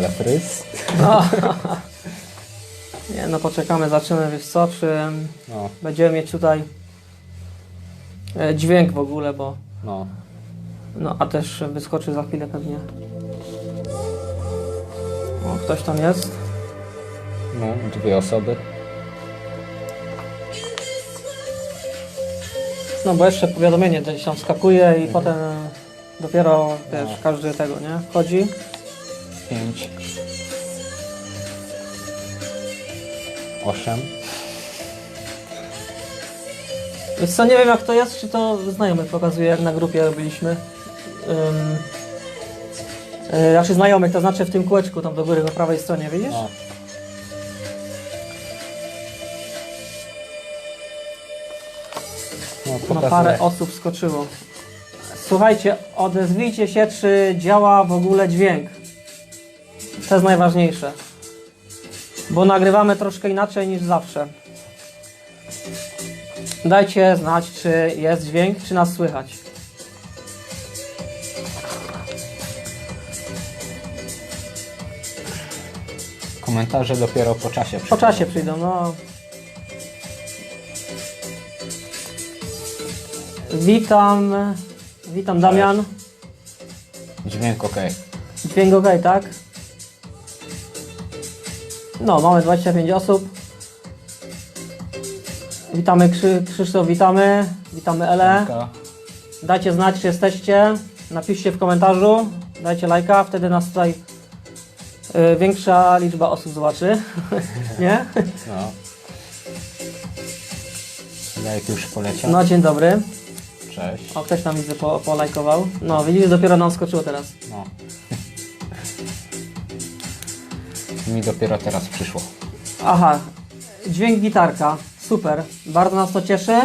Ale fryz? No. Nie no, poczekamy, zobaczymy, wiesz co, czy No, będziemy mieć tutaj e, dźwięk w ogóle, bo no. no, a też wyskoczy za chwilę pewnie. O, ktoś tam jest. No, dwie osoby. No bo jeszcze powiadomienie gdzieś tam skakuje i potem e, dopiero, wiesz, No. każdy tego, nie? Wchodzi. Pięć. Osiem. Wiesz co, nie wiem jak to jest, czy to znajomy pokazuje, jak na grupie robiliśmy. Um, znaczy znajomych, to znaczy w tym kółeczku tam do góry, po prawej stronie, widzisz? No. No, Na pokazuję. parę osób skoczyło. Słuchajcie, odezwijcie się, czy działa w ogóle dźwięk. To jest najważniejsze. Bo nagrywamy troszkę inaczej niż zawsze. Dajcie znać, czy jest dźwięk, czy nas słychać. Komentarze dopiero po czasie Po przyjdą. czasie przyjdą, no. Witam. Witam Damian. Dźwięk ok. Dźwięk ok, tak? No, mamy 25 osób. Witamy Krzy Krzysztof, witamy. Witamy Ele. Dajcie znać, czy jesteście. Napiszcie w komentarzu. Dajcie lajka, wtedy nas tutaj y, większa liczba osób zobaczy. Nie? No. Lajk już poleciał. No, dzień dobry. Cześć. O, ktoś tam widzę po, polajkował. No, widzisz, dopiero nam skoczyło teraz. No. Mi dopiero teraz przyszło. Aha, dźwięk gitarka. Super, bardzo nas to cieszy.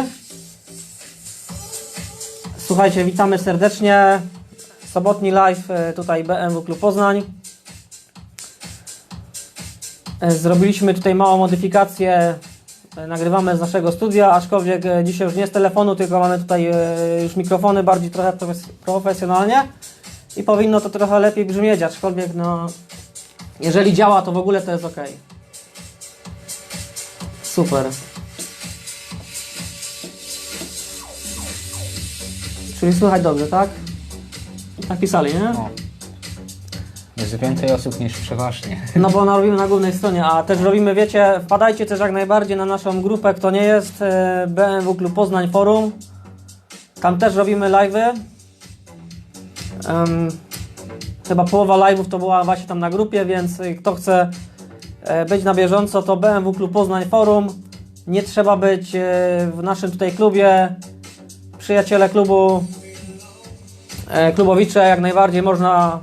Słuchajcie, witamy serdecznie. Sobotni live e, tutaj BMW Klub Poznań. E, Zrobiliśmy tutaj małą modyfikację. E, Nagrywamy z naszego studia, aczkolwiek dzisiaj już nie z telefonu, tylko mamy tutaj już mikrofony bardziej trochę profes- profesjonalnie i powinno to trochę lepiej brzmieć, aczkolwiek no jeżeli działa to w ogóle to jest ok. Super. Czyli słychać dobrze, tak? Napisali, nie? No. Jest więcej osób niż przeważnie. No bo no, robimy na głównej stronie, a też robimy, wiecie, wpadajcie też jak najbardziej na naszą grupę, kto nie jest, e, BMW Klub Poznań Forum. Tam też robimy live'y. Em, chyba połowa live'ów to była właśnie tam na grupie, więc e, kto chce e, być na bieżąco, to BMW Klub Poznań Forum. Nie trzeba być e, w naszym tutaj klubie. Przyjaciele klubu, e, klubowicze, jak najbardziej można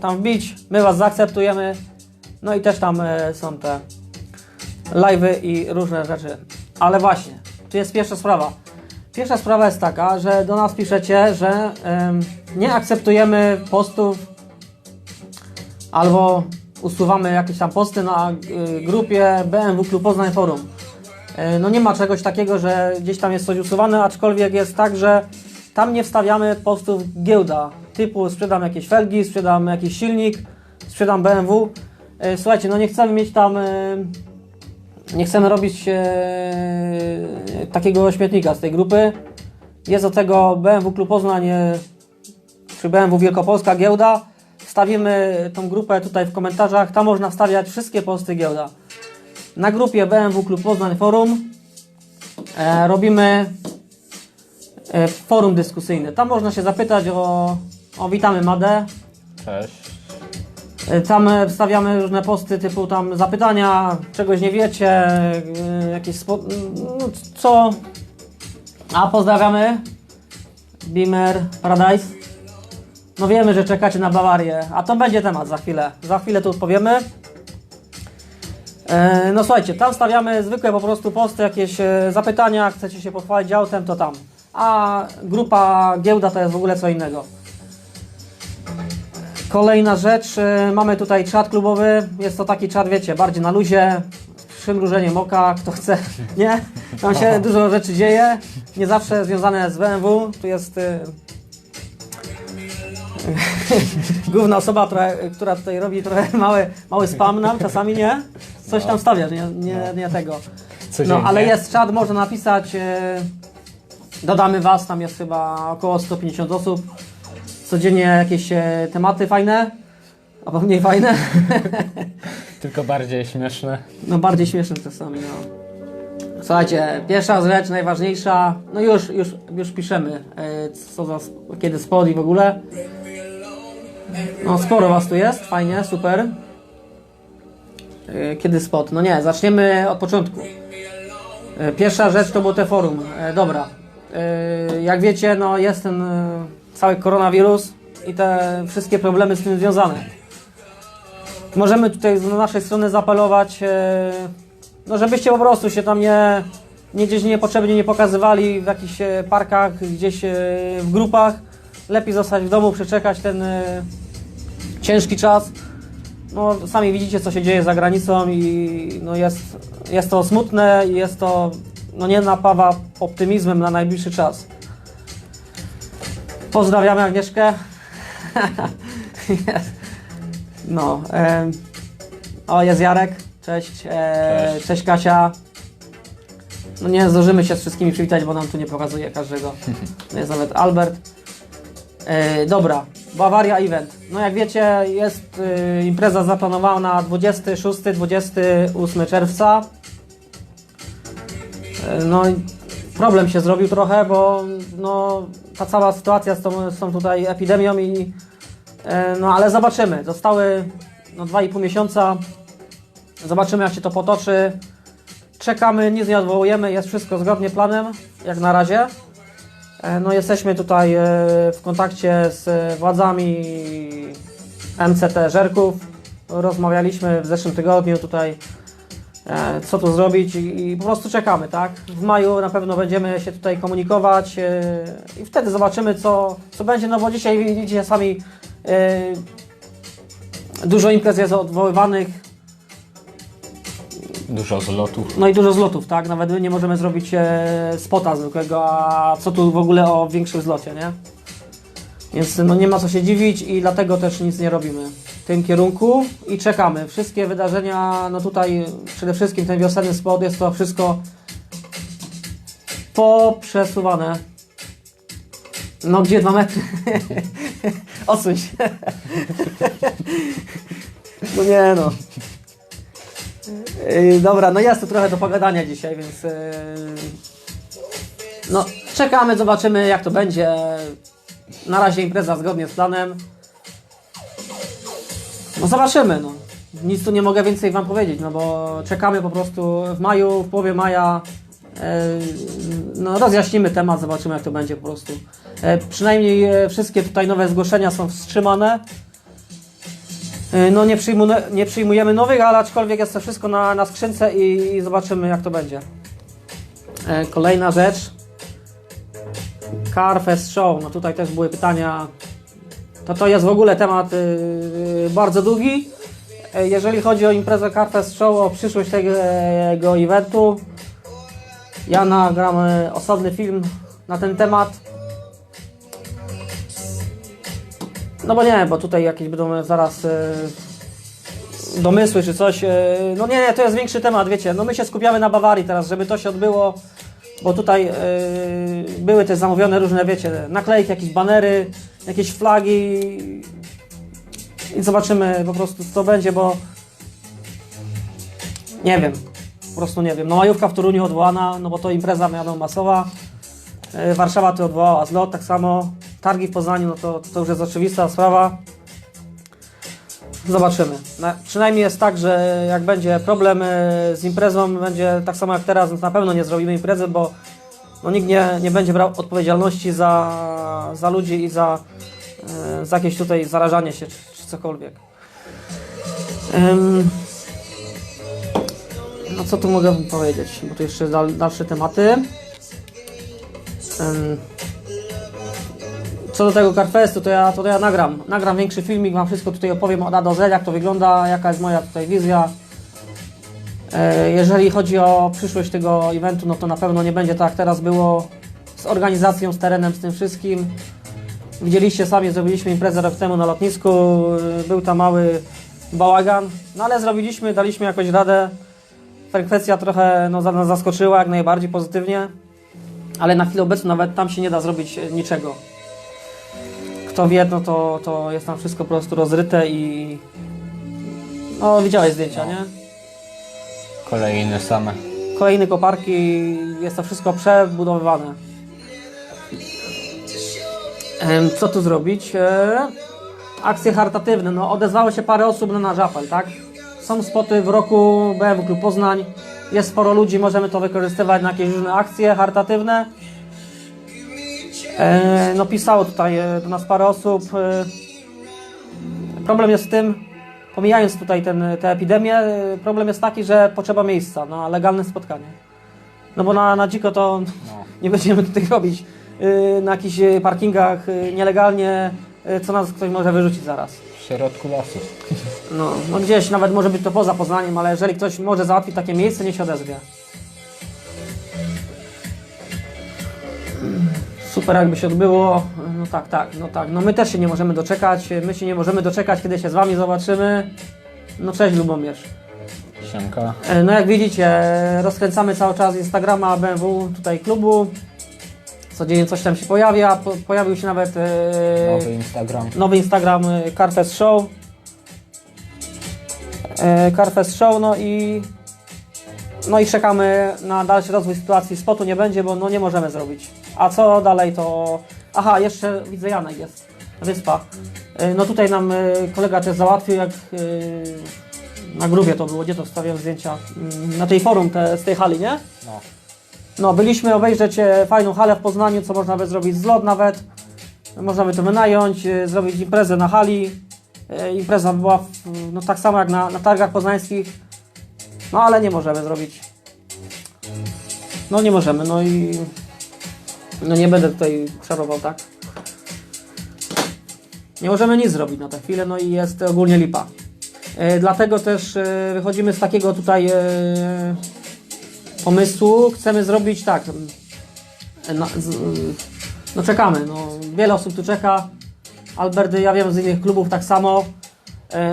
tam wbić, my Was zaakceptujemy. No i też tam są te live'y i różne rzeczy. Ale właśnie, tu jest pierwsza sprawa. Pierwsza sprawa jest taka, że do nas piszecie, że nie akceptujemy postów albo usuwamy jakieś tam posty na y, grupie BMW Klub Poznań Forum. E, No nie ma czegoś takiego, że gdzieś tam jest coś usuwane, aczkolwiek jest tak, że tam nie wstawiamy postów giełda, typu sprzedam jakieś felgi, sprzedam jakiś silnik, sprzedam BMW. E, Słuchajcie, no nie chcemy mieć tam, e, nie chcemy robić e, takiego śmietnika z tej grupy. Jest do tego BMW Klub Poznań, e, czy BMW Wielkopolska giełda. Wstawimy tą grupę tutaj w komentarzach, tam można wstawiać wszystkie posty giełda. Na grupie BMW Klub Poznań Forum e, robimy e, forum dyskusyjne. Tam można się zapytać o, o witamy Madę. Cześć. E, Tam e, wstawiamy różne posty typu tam zapytania, czegoś nie wiecie, e, jakieś spo... no, co. A pozdrawiamy Beamer Paradise. No wiemy, że czekacie na Bawarię, a to będzie temat za chwilę. Za chwilę tu odpowiemy. E, No słuchajcie, tam stawiamy zwykłe po prostu posty, jakieś e, zapytania, chcecie się pochwalić autem, to tam. A grupa giełda to jest w ogóle co innego. Kolejna rzecz, y, mamy tutaj czat klubowy, jest to taki czat, wiecie, bardziej na luzie, z przymrużeniem oka, kto chce, nie? Tam się dużo rzeczy dzieje, nie zawsze związane z BMW, tu jest y, Główna osoba, która, która tutaj robi trochę mały, mały spam nam, czasami nie? Coś tam stawia, nie, nie, nie tego. No, ale jest czat, można napisać. e, Dodamy Was, tam jest chyba około 150 osób. Codziennie jakieś e, tematy fajne, albo mniej fajne. Tylko bardziej śmieszne. No bardziej śmieszne czasami, no. Słuchajcie, pierwsza rzecz, najważniejsza, no już, już, już piszemy, e, co za, kiedy spod i w ogóle. No sporo Was tu jest, fajnie, super. E, Kiedy spot? No nie, zaczniemy od początku. Pierwsza rzecz to było te forum. Dobra. Jak wiecie, no jest ten cały koronawirus i te wszystkie problemy z tym związane. Możemy tutaj z naszej strony zaapelować, e, no żebyście po prostu się tam nie, nie gdzieś niepotrzebnie nie pokazywali w jakichś e, parkach, gdzieś e, w grupach. Lepiej zostać w domu, przeczekać ten ciężki czas. No, sami widzicie, co się dzieje za granicą i no jest, jest to smutne i jest to, no nie napawa optymizmem na najbliższy czas. Pozdrawiamy Agnieszkę. no, em, o jest Jarek, cześć, e, Cześć. cześć Kasia. No nie zdążymy się z wszystkimi przywitać, bo nam tu nie pokazuje każdego. Jest nawet Albert. E, dobra, Bawaria Event. No jak wiecie, jest e, impreza zaplanowana na 26-28 czerwca. E, no problem się zrobił trochę, bo no, ta cała sytuacja z tą, z tą tutaj epidemią i e, no ale zobaczymy. Zostały no, 2,5 miesiąca. Zobaczymy jak się to potoczy. Czekamy, nic nie odwołujemy, jest wszystko zgodnie planem, jak na razie. E, No jesteśmy tutaj e, w kontakcie z władzami MCT Żerków. Rozmawialiśmy w zeszłym tygodniu tutaj, co tu zrobić i po prostu czekamy, tak? W maju na pewno będziemy się tutaj komunikować e, i wtedy zobaczymy, co, co będzie, no bo dzisiaj widzicie sami, e, dużo imprez jest odwoływanych, Dużo zlotów. no i dużo zlotów, tak? Nawet my nie możemy zrobić e, spota zwykłego, a co tu w ogóle o większym zlocie, nie? Więc no nie ma co się dziwić i dlatego też nic nie robimy tym kierunku i czekamy. Wszystkie wydarzenia, no tutaj przede wszystkim ten wiosenny spot jest to wszystko poprzesuwane. No gdzie dwa metry? Odsuń się. no nie no. Dobra, no jest tu trochę do pogadania dzisiaj, więc yy, no czekamy, zobaczymy jak to będzie. Na razie impreza zgodnie z planem. No zobaczymy, no. Nic tu nie mogę więcej Wam powiedzieć, no bo czekamy po prostu w maju, w połowie maja. yy, no rozjaśnimy temat, zobaczymy jak to będzie po prostu. E, przynajmniej e, wszystkie tutaj nowe zgłoszenia są wstrzymane. No nie, przyjmu, nie przyjmujemy nowych, ale aczkolwiek jest to wszystko na, na skrzynce i, i zobaczymy jak to będzie. E, Kolejna rzecz. Carfest Show. No tutaj też były pytania. To to jest w ogóle temat y, bardzo długi. E, Jeżeli chodzi o imprezę Carfest Show, o przyszłość tego eventu, ja nagram e, osobny film na ten temat. No bo nie, bo tutaj jakieś będą zaraz e, domysły czy coś. no nie, to jest większy temat, wiecie. No my się skupiamy na Bawarii teraz, żeby to się odbyło, bo tutaj były też zamówione różne, wiecie, naklejki, jakieś banery, jakieś flagi i zobaczymy po prostu co będzie, bo nie wiem, po prostu nie wiem. No majówka w Toruniu odwołana, no bo to impreza wiadomo masowa. E, Warszawa to odwołała zlot, tak samo. Targi w Poznaniu, no to, to już jest oczywista sprawa. Zobaczymy. Na, przynajmniej jest tak, że jak będzie problem e, z imprezą, będzie tak samo jak teraz, no na pewno nie zrobimy imprezy, bo no, nikt nie, nie będzie brał odpowiedzialności za, za ludzi i za, e, za jakieś tutaj zarażanie się czy, czy cokolwiek. No co tu mogę powiedzieć, bo tu jeszcze dal, dalsze tematy. Em, co do tego Carfestu, to ja, to ja nagram. Nagram większy filmik, wam wszystko tutaj opowiem od A do Z, jak to wygląda, jaka jest moja tutaj wizja. E, Jeżeli chodzi o przyszłość tego eventu, no to na pewno nie będzie tak jak teraz było z organizacją, z terenem, z tym wszystkim. Widzieliście sami, zrobiliśmy imprezę rok temu na lotnisku, y, był tam mały bałagan, no ale zrobiliśmy, daliśmy jakoś radę. Frekwencja trochę no, nas zaskoczyła, jak najbardziej pozytywnie, ale na chwilę obecną nawet tam się nie da zrobić e, niczego. Kto wie, no to, to jest tam wszystko po prostu rozryte i no widziałeś zdjęcia, nie? Kolejne same. Kolejne koparki, jest to wszystko przebudowywane. Co tu zrobić? E, Akcje charytatywne. No, odezwało się parę osób na nasz apel, tak? Są spoty w roku BMW Klub Poznań. Jest sporo ludzi, możemy to wykorzystywać na jakieś różne akcje charytatywne. E, No, pisało tutaj e, do nas parę osób. Problem jest w tym, pomijając tutaj ten, tę epidemię, e, problem jest taki, że potrzeba miejsca na legalne spotkanie. No bo na, na dziko to No. nie będziemy tutaj robić y, na jakichś parkingach y, nielegalnie, y, co nas ktoś może wyrzucić zaraz. W środku lasu. No, no gdzieś nawet może być to poza Poznaniem, ale jeżeli ktoś może załatwić takie miejsce, niech się odezwie. Super jakby się odbyło. No tak, tak, no tak. No my też się nie możemy doczekać. My się nie możemy doczekać, kiedy się z Wami zobaczymy. No cześć Lubomierz. Siemka. E, No jak widzicie, rozkręcamy cały czas Instagrama BMW tutaj klubu. Codziennie coś tam się pojawia. Po, pojawił się nawet e, Nowy Instagram. nowy Instagram e, Carfest Show. E, Carfest Show, no i no i czekamy na dalszy rozwój sytuacji. Spotu nie będzie, bo no nie możemy zrobić. A co dalej to... Aha, jeszcze widzę Janek jest. Wyspa. E, No tutaj nam e, kolega też załatwił, jak e, na grubie to było, gdzie to wstawiam zdjęcia? Mm, Na tej forum te, z tej hali, nie? No. No, byliśmy obejrzeć e, fajną halę w Poznaniu, co można by zrobić zlot nawet. Można by to wynająć, e, zrobić imprezę na hali. E, Impreza była w, no, tak samo jak na, na targach poznańskich. No, ale nie możemy zrobić. No, nie możemy, no i no nie będę tutaj czarował, tak? Nie możemy nic zrobić na tę chwilę, no i jest ogólnie lipa. E, Dlatego też e, wychodzimy z takiego tutaj e, pomysłu. Chcemy zrobić tak. z, no czekamy. No, wiele osób tu czeka. Alberty, ja wiem z innych klubów tak samo.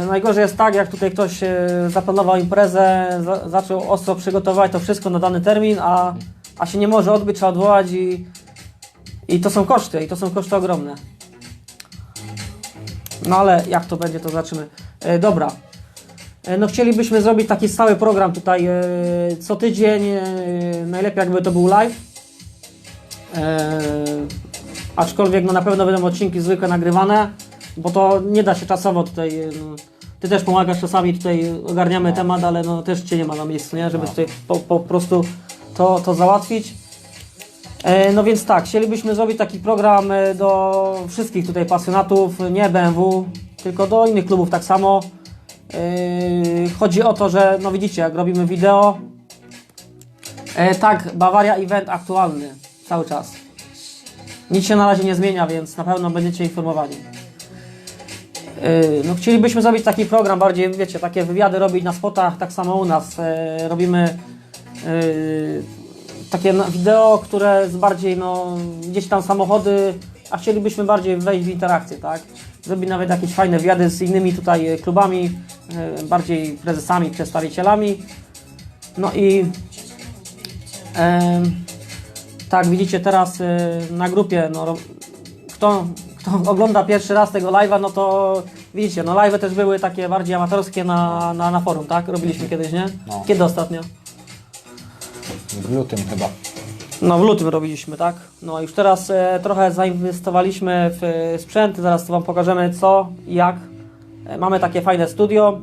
Najgorzej jest tak, jak tutaj ktoś zaplanował imprezę, za, zaczął ostro przygotować to wszystko na dany termin, a, a się nie może odbyć, trzeba odwołać i, i to są koszty, i to są koszty ogromne. No ale jak to będzie, to zobaczymy. E, dobra. E, No chcielibyśmy zrobić taki stały program tutaj e, co tydzień, e, najlepiej jakby to był live. E, aczkolwiek no na pewno będą odcinki zwykle nagrywane, bo to nie da się czasowo tutaj. e, No, ty też pomagasz czasami tutaj ogarniamy temat, ale no też cię nie ma na miejscu, nie? Żeby No. tutaj po, po prostu to, to załatwić. E, No więc tak, chcielibyśmy zrobić taki program e, do wszystkich tutaj pasjonatów, nie BMW, tylko do innych klubów tak samo. Yy, Chodzi o to, że no widzicie, jak robimy wideo, e, tak, Bawaria Event aktualny cały czas. Nic się na razie nie zmienia, więc na pewno będziecie informowani. No, chcielibyśmy zrobić taki program, bardziej, wiecie, takie wywiady robić na spotach, tak samo u nas. E, robimy takie wideo, które jest bardziej, no, gdzieś tam samochody, a chcielibyśmy bardziej wejść w interakcję, tak? Zrobić nawet jakieś fajne wywiady z innymi tutaj e, klubami, e, bardziej prezesami, przedstawicielami. No i em, tak, widzicie teraz e, na grupie, no, kto, kto ogląda pierwszy raz tego live'a, no to widzicie, no live'y też były takie bardziej amatorskie na, na, na forum, tak? Robiliśmy kiedyś, nie? No. Kiedy ostatnio? W lutym chyba. No w lutym robiliśmy, tak? No już teraz e, trochę zainwestowaliśmy w e, sprzęt, zaraz Wam pokażemy co i jak. E, mamy takie fajne studio.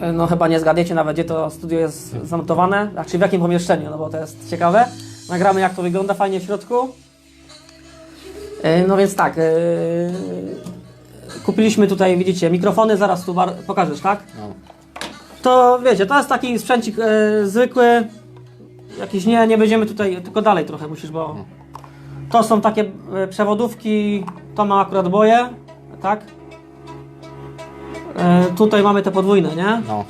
E, no chyba nie zgadniecie nawet gdzie to studio jest zamontowane, a czy w jakim pomieszczeniu, no bo to jest ciekawe. Nagramy jak to wygląda fajnie w środku. E, no więc tak, e, kupiliśmy tutaj, widzicie, mikrofony, zaraz tu bar- pokażesz, tak? No. To wiecie, to jest taki sprzęcik e, zwykły. Jakiś nie, nie będziemy tutaj, tylko dalej trochę musisz, bo to są takie e, przewodówki, to ma akurat boje, tak? E, tutaj mamy te podwójne, nie? No.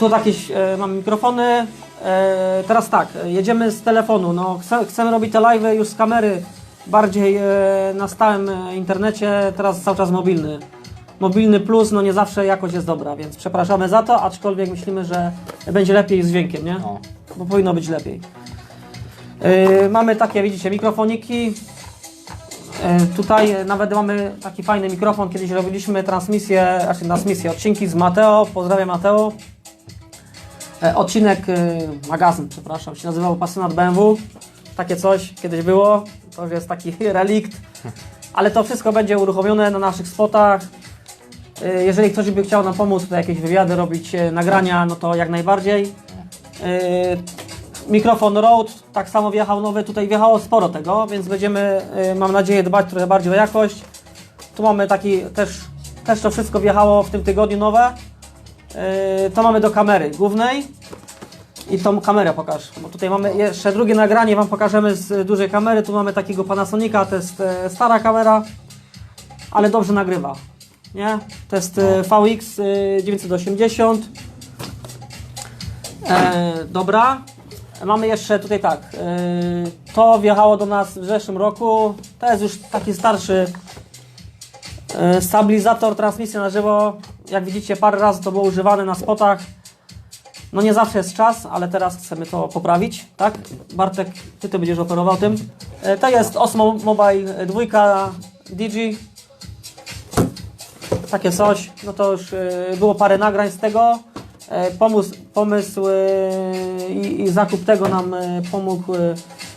Tu. Jakieś e, mamy mikrofony. E, teraz tak, jedziemy z telefonu. No, chce, chcemy robić te live już z kamery bardziej e, na stałym e, internecie, teraz cały czas mobilny. Mobilny plus, no nie zawsze jakość jest dobra, więc przepraszamy za to, aczkolwiek myślimy, że będzie lepiej z dźwiękiem, nie? No. Bo powinno być lepiej. E, mamy takie, widzicie, mikrofoniki. E, Tutaj nawet mamy taki fajny mikrofon. Kiedyś robiliśmy transmisję, znaczy transmisję, odcinki z Mateo. Pozdrawiam Mateo. E, Odcinek, e, magazyn, przepraszam, się nazywał Pasjonat BMW. Takie coś kiedyś było. To już jest taki relikt. Ale to wszystko będzie uruchomione na naszych spotach. E, Jeżeli ktoś by chciał nam pomóc, tutaj jakieś wywiady robić, e, nagrania, no to jak najbardziej. E, Mikrofon Rode, tak samo wjechał nowy, tutaj wjechało sporo tego, więc będziemy, y, mam nadzieję, dbać trochę bardziej o jakość. Tu mamy taki, też, też to wszystko wjechało w tym tygodniu nowe. Y, To mamy do kamery głównej i tą kamerę pokaż, bo tutaj mamy jeszcze drugie nagranie, Wam pokażemy z dużej kamery. Tu mamy takiego Panasonica, to jest e, stara kamera, ale dobrze nagrywa, nie? To jest VX y, 980. E, dobra. Mamy jeszcze tutaj tak. e, to wjechało do nas w zeszłym roku. To jest już taki starszy e, stabilizator transmisji na żywo. Jak widzicie, parę razy to było używane na spotach. No nie zawsze jest czas, ale teraz chcemy to poprawić, tak? Bartek, ty to będziesz operował tym. E, to jest Osmo Mobile 2 Digi. Takie coś. No to już e, było parę nagrań z tego. E, Pomysł, pomysł e, i, i zakup tego nam e, pomógł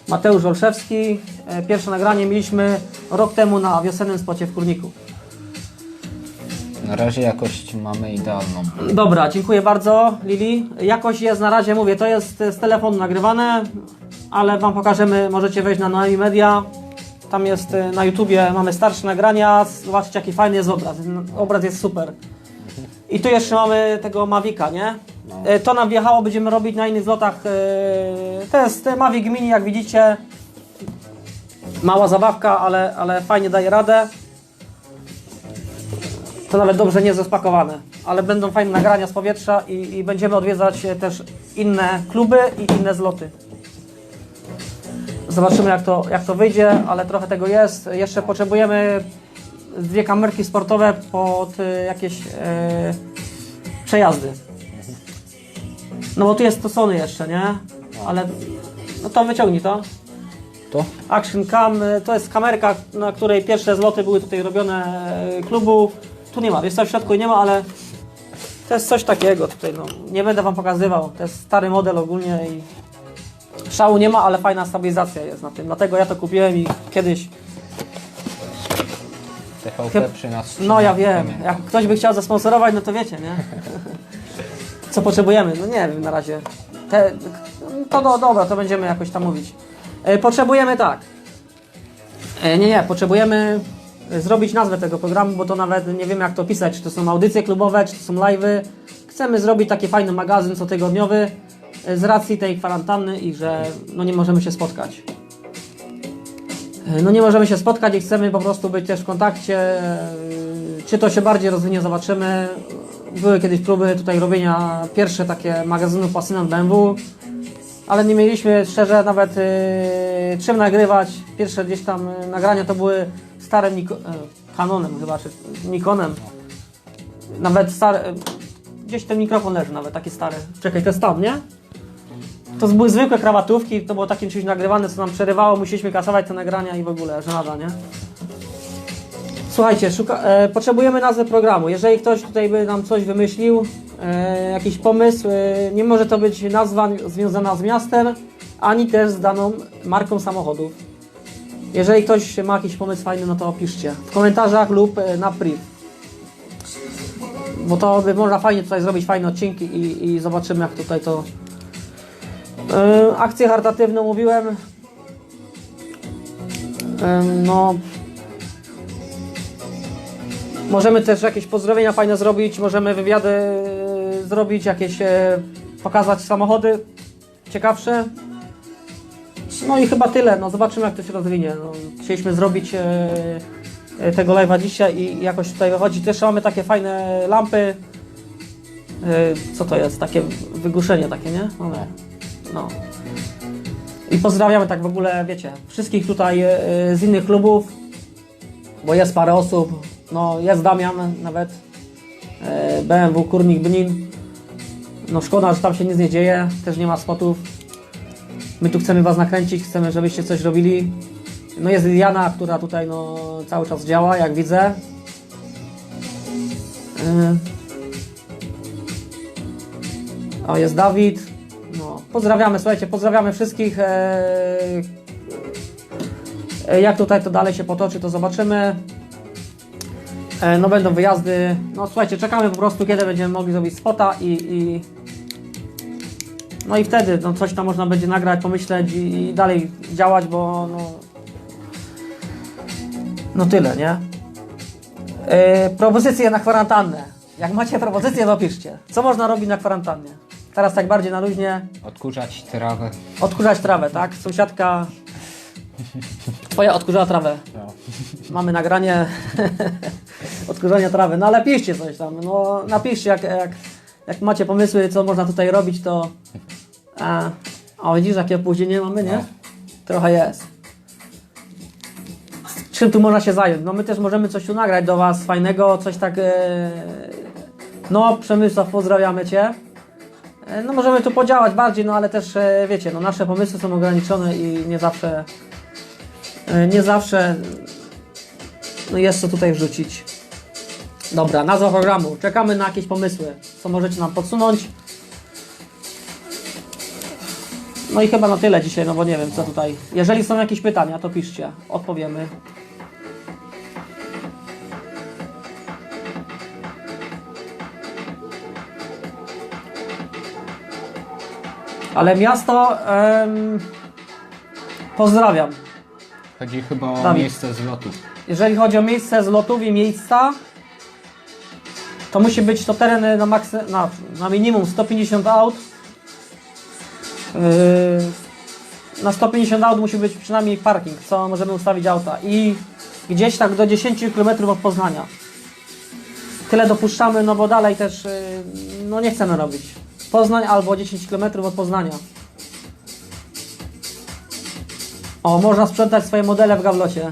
Mateusz Olszewski. E, Pierwsze nagranie mieliśmy rok temu na wiosennym spocie w Kurniku. Na razie jakość mamy idealną. Dobra, dziękuję bardzo Lili. Jakość jest na razie, mówię, to jest z telefonu nagrywane, ale Wam pokażemy, możecie wejść na Noemi Media. Tam jest e, na YouTubie, mamy starsze nagrania, zobaczcie jaki fajny jest obraz. Obraz jest super. I tu jeszcze mamy tego Mavica, nie? E, To nam wjechało, będziemy robić na innych zlotach. e, To jest Mavic Mini, jak widzicie. Mała zabawka, ale, ale fajnie daje radę. To nawet dobrze nie zaspakowane, ale będą fajne nagrania z powietrza i, i będziemy odwiedzać też inne kluby i inne zloty. Zobaczymy jak to, jak to wyjdzie, ale trochę tego jest. Jeszcze potrzebujemy dwie kamerki sportowe pod e, jakieś e, przejazdy. No bo tu jest to Sony jeszcze, nie? Ale no to wyciągnij to. To? Action Cam y, to jest kamerka, na której pierwsze zloty były tutaj robione y, klubu. Tu nie ma, jest to w środku nie ma, ale to jest coś takiego tutaj, no. Nie będę Wam pokazywał, to jest stary model ogólnie i szału nie ma, ale fajna stabilizacja jest na tym, dlatego ja to kupiłem i kiedyś, TVP Chyb- przy nas no ja wiem, jak ktoś by chciał zasponsorować, no to wiecie, nie? Co potrzebujemy? No nie wiem na razie. Te, to do, dobra, to będziemy jakoś tam mówić. E, Potrzebujemy tak. E, Nie, nie, potrzebujemy e, zrobić nazwę tego programu, bo to nawet nie wiem jak to pisać, czy to są audycje klubowe, czy to są live'y. Chcemy zrobić taki fajny magazyn cotygodniowy e, z racji tej kwarantanny i że no nie możemy się spotkać. No nie możemy się spotkać i chcemy po prostu być też w kontakcie. Czy to się bardziej rozwinie, zobaczymy. Były kiedyś próby tutaj robienia pierwsze takie magazynu Pasjonat BMW, ale nie mieliśmy szczerze nawet e, czym nagrywać. Pierwsze gdzieś tam e, nagrania to były starym Niko, e, Canonem chyba, czy Nikonem. Nawet stary, gdzieś ten mikrofon leży nawet, taki stary. Czekaj, to jest tam, nie? To były zwykłe krawatówki, to było takim czymś nagrywane, co nam przerywało, musieliśmy kasować te nagrania i w ogóle, żenada, nie? Słuchajcie, szuka, e, potrzebujemy nazwy programu. Jeżeli ktoś tutaj by nam coś wymyślił, e, jakiś pomysł, e, nie może to być nazwa związana z miastem, ani też z daną marką samochodów. Jeżeli ktoś ma jakiś pomysł fajny, no to piszcie w komentarzach lub e, na priv. Bo to by można fajnie tutaj zrobić fajne odcinki i, i zobaczymy jak tutaj to E, akcję charytatywną mówiłem. E, No. Możemy też jakieś pozdrowienia fajne zrobić, możemy wywiady e, zrobić, jakieś pokazać samochody ciekawsze. No i chyba tyle, no zobaczymy jak to się rozwinie. No, chcieliśmy zrobić tego live'a dzisiaj i jakoś tutaj wychodzi. Też mamy takie fajne lampy. Co to jest? Takie wygłuszenie takie, nie? Mamy. No. I pozdrawiamy tak w ogóle, wiecie, wszystkich tutaj e, z innych klubów, bo jest parę osób, no jest Damian nawet, e, BMW Kurnik Bnin. No szkoda, że tam się nic nie dzieje, też nie ma spotów. My tu chcemy Was nakręcić, chcemy, żebyście coś robili. No jest Liliana, która tutaj no, cały czas działa, jak widzę. O, jest Dawid. Pozdrawiamy, słuchajcie, pozdrawiamy wszystkich. Eee, e, jak tutaj to dalej się potoczy, to zobaczymy. E, no będą wyjazdy. No słuchajcie, czekamy po prostu, kiedy będziemy mogli zrobić spota i, i no i wtedy no, coś tam można będzie nagrać, pomyśleć i, i dalej działać, bo no, no tyle, nie? Yy, propozycje na kwarantannę. Jak macie propozycje, to. Co można robić na kwarantannie? Teraz tak bardziej na luźnie. Odkurzać trawę. Odkurzać trawę, tak? Sąsiadka twoja odkurzała trawę. No. Mamy nagranie odkurzania trawy. No ale piszcie coś tam. No napiszcie, jak, jak, jak macie pomysły, co można tutaj robić, to... A, a widzisz, jakie opóźnienie mamy, nie? No. Trochę jest. Czym tu można się zająć? No my też możemy coś tu nagrać do Was fajnego, coś tak... E... No, Przemysław, pozdrawiamy Cię. E, No możemy tu podziałać bardziej, no ale też e, wiecie, no nasze pomysły są ograniczone i nie zawsze e, nie zawsze no jest co tutaj wrzucić. Dobra, nazwa programu. Czekamy na jakieś pomysły, co możecie nam podsunąć. No i chyba na tyle dzisiaj, no bo nie wiem co tutaj. Jeżeli są jakieś pytania, to piszcie, odpowiemy. Ale miasto em, pozdrawiam. Chodzi chyba o Dawid. miejsce zlotu. Jeżeli chodzi o miejsce zlotów i miejsca, to musi być to tereny na, maksy, na, na minimum 150 aut. Yy, na 150 aut musi być przynajmniej parking, co możemy ustawić auta. I gdzieś tak do 10 km od Poznania. Tyle dopuszczamy, no bo dalej też yy, no nie chcemy robić. Poznań albo 10 km od Poznania. O, można sprzątać swoje modele w gawlocie.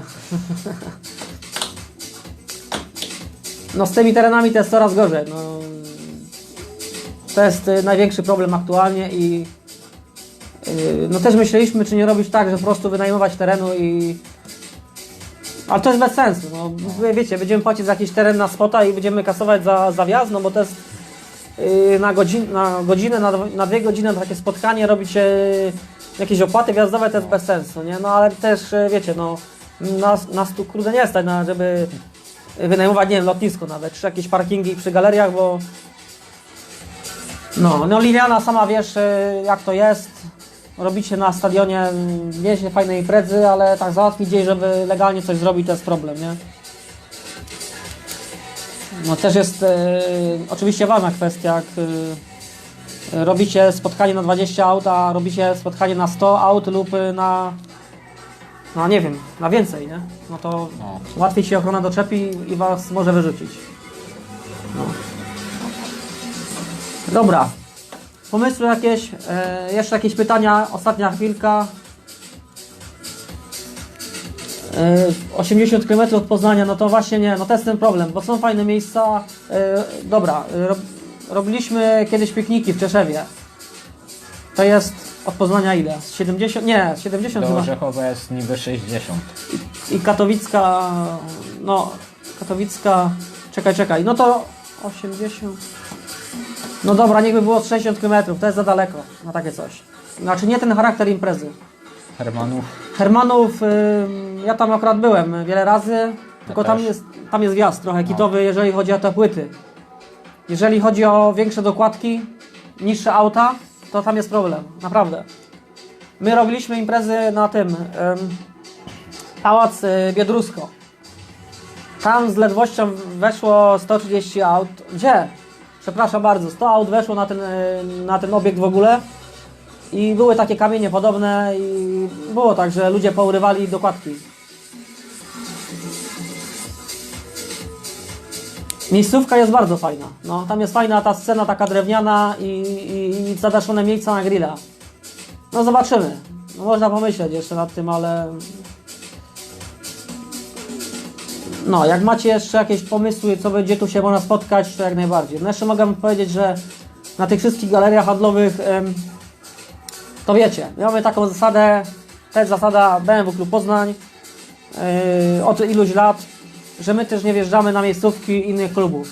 No z tymi terenami to jest coraz gorzej. No, to jest y, największy problem aktualnie i y, no też myśleliśmy, czy nie robić tak, że po prostu wynajmować terenu i ale to jest bez sensu. No, wiecie, będziemy płacić za jakiś teren na spota i będziemy kasować za, za wjazd, no bo to jest na, godzin, na godzinę, na, na dwie godziny na takie spotkanie robić y, jakieś opłaty wjazdowe, to jest bez sensu, nie? No ale też y, wiecie, no nas, nas tu kurde nie stać, na, żeby wynajmować, nie wiem, lotnisko nawet, czy jakieś parkingi przy galeriach, bo no, no Liliana sama wiesz y, jak to jest, robicie na stadionie mm, wiezie fajne imprezy, ale tak załatwić gdzieś, żeby legalnie coś zrobić, to jest problem, nie? No też jest y, oczywiście ważna kwestia, jak y, robicie spotkanie na 20 aut, a robicie spotkanie na 100 aut lub y, na, no nie wiem, na więcej, nie? No to No. łatwiej się ochrona doczepi i was może wyrzucić. No. Dobra. Pomysły jakieś? E, jeszcze jakieś pytania? Ostatnia chwilka. E, 80 km od Poznania, no to właśnie nie, no to jest ten problem, bo są fajne miejsca. E, dobra, e, rob, robiliśmy kiedyś pikniki w Czeszewie. To jest od Poznania ile? Z 70? Nie, z 70 Do. Orzechowa jest niby 60. I Katowicka, no, Katowicka, czekaj, czekaj, no to 80. No dobra, niech by było 60 km, to jest za daleko na takie coś. Znaczy nie ten charakter imprezy. Hermanów. Hermanów, ym, ja tam akurat byłem wiele razy, tylko tam jest, tam jest wjazd trochę kitowy, jeżeli chodzi o te płyty. Jeżeli chodzi o większe dokładki, niższe auta, to tam jest problem, naprawdę. My robiliśmy imprezy na tym, ym, Pałac y, Biedrusko. Tam z ledwością weszło 130 aut. Gdzie? Przepraszam bardzo, 100 aut weszło na ten, na ten obiekt w ogóle. I były takie kamienie podobne i było tak, że ludzie pourywali dokładki. Miejscówka jest bardzo fajna. No, tam jest fajna ta scena taka drewniana i, i, i zadaszone miejsca na grilla. No zobaczymy. No można pomyśleć jeszcze nad tym, ale... No, jak macie jeszcze jakieś pomysły, co będzie tu się można spotkać, to jak najbardziej. No jeszcze mogę powiedzieć, że na tych wszystkich galeriach handlowych, em, to wiecie, mamy taką zasadę, jest zasada BMW Klub Poznań, yy, od iluś lat, że my też nie wjeżdżamy na miejscówki innych klubów.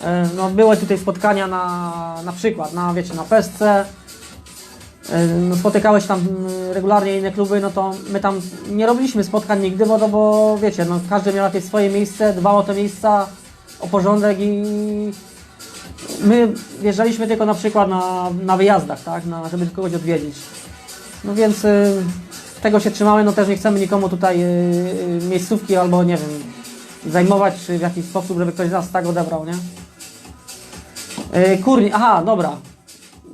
Yy, no, były tutaj spotkania na, na przykład, na, wiecie, na Pestce, yy, no, spotykały się tam yy, regularnie inne kluby, no to my tam nie robiliśmy spotkań nigdy, bo, no, bo wiecie, no, każdy miał jakieś swoje miejsce, dbał o te miejsca, o porządek i my wjeżdżaliśmy tylko na przykład na, na wyjazdach, tak, na, żeby kogoś odwiedzić. No więc y, tego się trzymamy, no też nie chcemy nikomu tutaj y, y, miejscówki albo nie wiem, zajmować czy w jakiś sposób, żeby ktoś z nas tak odebrał, nie? Y, kurni, aha, dobra.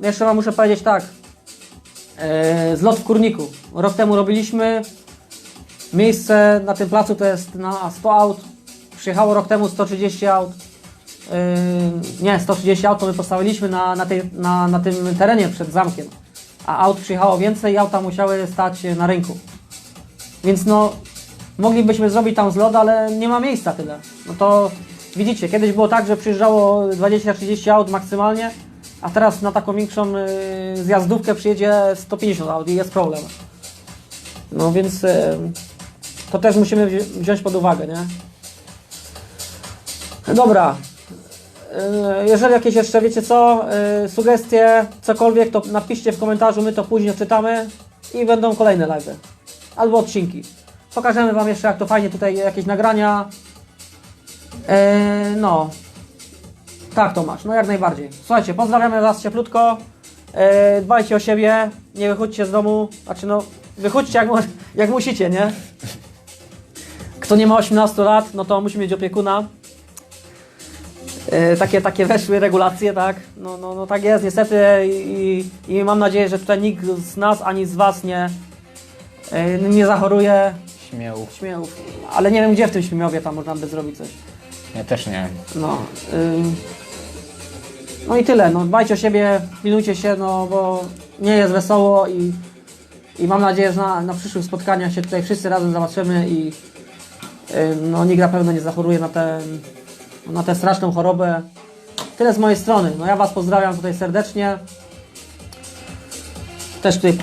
Jeszcze wam muszę powiedzieć tak. Y, zlot w kurniku. Rok temu robiliśmy. Miejsce na tym placu to jest na 100 aut. Przyjechało rok temu 130 aut. Yy, nie, 130 aut to my postawiliśmy na, na, tej, na, na tym terenie przed zamkiem. A aut przyjechało więcej i auta musiały stać na rynku. Więc no, moglibyśmy zrobić tam zlot, ale nie ma miejsca tyle. No to widzicie, kiedyś było tak, że przyjeżdżało 20-30 aut maksymalnie, a teraz na taką większą yy, zjazdówkę przyjedzie 150 aut i jest problem. No więc yy, to też musimy wzi- wziąć pod uwagę, nie? Dobra, Yy, Jeżeli jakieś jeszcze wiecie co, sugestie, cokolwiek, to napiszcie w komentarzu, my to później czytamy i będą kolejne live albo odcinki. Pokażemy Wam jeszcze jak to fajnie tutaj jakieś nagrania. Yy, no, tak Tomasz, no jak najbardziej. Słuchajcie, pozdrawiamy Was cieplutko, yy, dbajcie o siebie, nie wychodźcie z domu, znaczy no, wychodźcie jak, jak musicie, nie? Kto nie ma 18 lat, no to musi mieć opiekuna. E, takie, takie weszły regulacje, tak? No, no, no tak jest niestety i, i mam nadzieję, że tutaj nikt z nas ani z Was nie, e, nie zachoruje Śmiał. śmiechów. Ale nie wiem gdzie w tym śmiechowie tam można by zrobić coś. Ja też nie wiem. No, ym, no i tyle, no dbajcie o siebie, pilnujcie się, no bo nie jest wesoło i, i mam nadzieję, że na, na przyszłych spotkaniach się tutaj wszyscy razem zobaczymy i ym, no nikt na pewno nie zachoruje na tę na tę straszną chorobę. Tyle z mojej strony. No ja Was pozdrawiam tutaj serdecznie. Też tutaj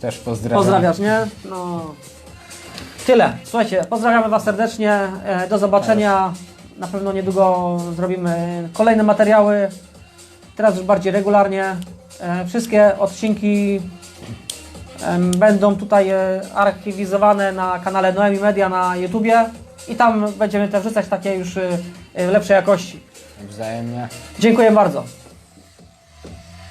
Też pozdrawiam. Pozdrawiasz, nie? No. Tyle. Słuchajcie, pozdrawiamy Was serdecznie. E, Do zobaczenia. Na pewno niedługo zrobimy kolejne materiały. Teraz już bardziej regularnie. E, Wszystkie odcinki będą tutaj e, archiwizowane na kanale Noemi Media na YouTubie i tam będziemy też wrzucać takie już w lepszej jakości. Wzajemnie. Dziękuję bardzo.